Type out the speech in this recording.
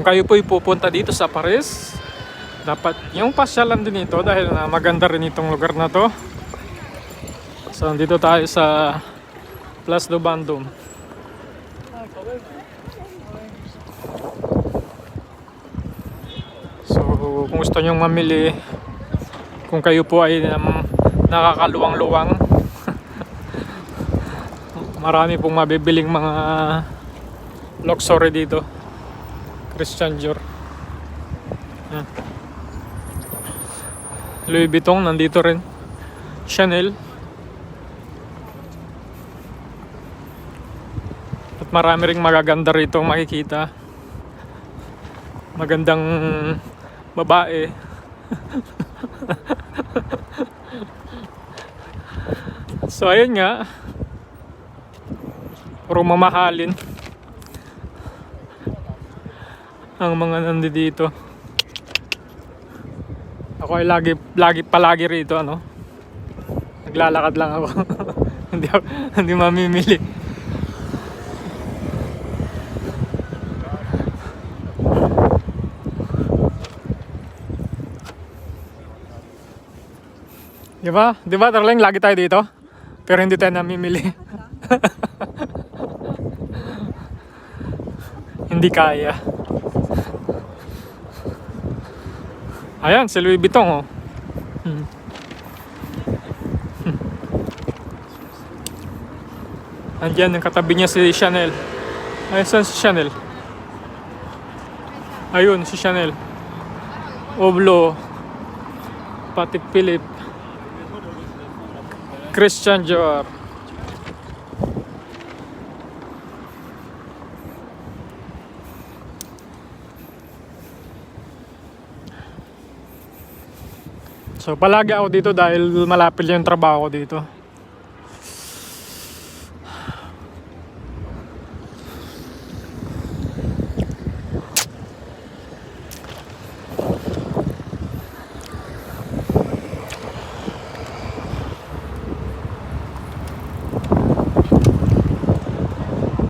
Kung kayo po'y pupunta dito sa Paris, dapat yung pasyalan din ito dahil na maganda rin itong lugar na to. So, dito tayo sa Place do Bandung. So, kung gusto nyong mamili, kung kayo po ay um, nakakaluwang-luwang, marami pong mabibiling mga luxury dito. Christian Dior. Yan. Louis Vuitton nandito rin. Chanel. At marami ring magaganda rito makikita. Magandang babae. so ayun nga. Puro mamahalin. Ang mga nandito. Ako ay lagi, lagi, palagi rito, ano. Naglalakad lang ako. hindi, hindi mamimili. Di ba? Di ba, darling, lagi tayo dito? Pero hindi tayo namimili. hindi kaya. Ayan, si Louis Vuitton, oh. Hmm. Hmm. Andyan, yung katabi niya si Chanel. Ayun, saan si Chanel? Ayun, si Chanel. Oblo. Pati Philip. Christian Dior. So palagi ako dito dahil malapit yung trabaho dito.